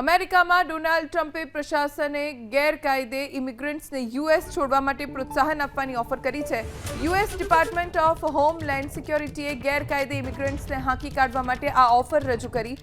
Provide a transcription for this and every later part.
અમેરિકામાં ડોનાલ્ડ ટ્રમ્પે પ્રશાસને ગેરકાયદે ઇમિગ્રન્ટ્સને યુએસ છોડવા માટે પ્રોત્સાહન આપવાની ઓફર કરી છે. યુએસ ડિપાર્ટમેન્ટ ઓફ હોમલેન્ડ સિક્યોરિટીએ ગેરકાયદે ઇમિગ્રન્ટ્સને હાંકી કાઢવા માટે આ ઓફર રજૂ કરી.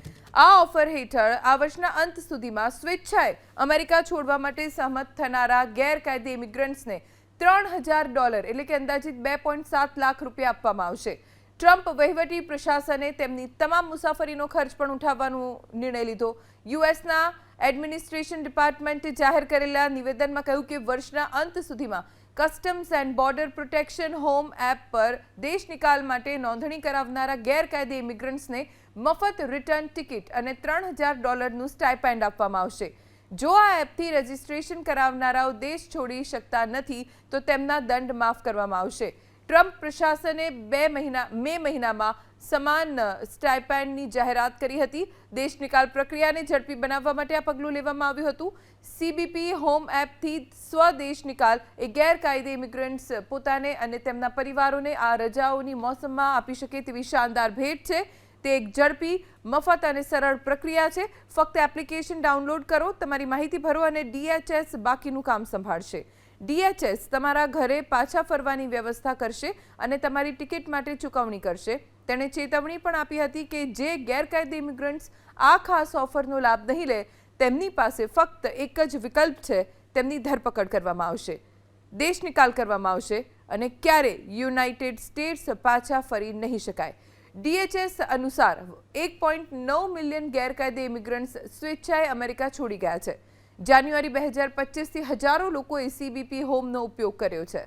આ ઓફર હેઠળ આ વર્ષના અંત સુધીમાં સ્વેચ્છાએ અમેરિકા છોડવા માટે સહમત થનારા ગેરકાયદે ઇમિગ્રન્ટ્સને ત્રણ હજાર ડોલર, એટલે કે અંદાજિત બે પોઈન્ટ સાત લાખ રૂપિયા આપવામાં આવશે. ટ્રમ્પ વહીવટી પ્રશાસને તેમની તમામ મુસાફરીનો ખર્ચ પણ ઉઠાવવાનો નિર્ણય લીધો. યુએસના એડમિનિસ્ટ્રેશન ડિપાર્ટમેન્ટે જાહેર કરેલા નિવેદનમાં કહ્યું કે વર્ષના અંત સુધીમાં customs and border protection home app પર દેશ નિકાલ માટે નોંધણી કરાવનારા ગેરકાયદે ઇમિગ્રન્ટ્સને મફત રિટર્ન ટિકિટ અને ત્રણ હજાર ડોલરનું સ્ટાઇપેન્ડ આપવામાં આવશે. જો આ એપથી રજિસ્ટ્રેશન કરાવનારાઓ દેશ છોડી શકતા નથી, તો તેમના દંડ માફ કરવામાં આવશે. ટ્રમ્પ પ્રશાસને બે મહિના, મે મહિનામાં સમાન સ્ટાઇપેન્ડની જાહેરાત કરી હતી. દેશ નિકાલ પ્રક્રિયાને ઝડપી બનાવવા માટે આ પગલું લેવામાં આવ્યું હતું. સીબીપી હોમ એપથી સ્વદેશ નિકાલ એ ગેરકાયદે ઇમિગ્રન્ટ્સ પોતાને અને તેમના પરિવારોને આ રજાઓની મોસમમાં આપી શકે તેવી શાનદાર ભેટ છે. તે એક ઝડપી, મફત અને સરળ પ્રક્રિયા છે. ફક્ત એપ્લિકેશન ડાઉનલોડ કરો, તમારી માહિતી ભરો અને ડીએચએસ બાકીનું કામ સંભાળશે. ડીએચએસ તમારા ઘરે પાછા ફરવાની વ્યવસ્થા કરશે અને તમારી ટિકિટ માટે ચૂકવણી કરશે. તેણે ચેતવણી પણ આપી હતી કે જે ગેરકાયદે ઇમિગ્રન્ટ્સ આ ખાસ ઓફરનો લાભ નહીં લે, તેમની પાસે ફક્ત એક જ વિકલ્પ છે, તેમની ધરપકડ કરવામાં આવશે. દેશ નિકાલ કરવામાં આવશે અને ક્યારે યુનાઇટેડ સ્ટેટ્સ પાછા ફરી નહીં શકાય. ડીએચએસ અનુસાર એક પોઈન્ટ નવ મિલિયન ગેરકાયદે ઇમિગ્રન્ટ્સ સ્વેચ્છાએ અમેરિકા છોડી ગયા છે. જાન્યુઆરી બે હજાર પચીસથી હજારો લોકોએ સીબીપી હોમનો ઉપયોગ કર્યો છે.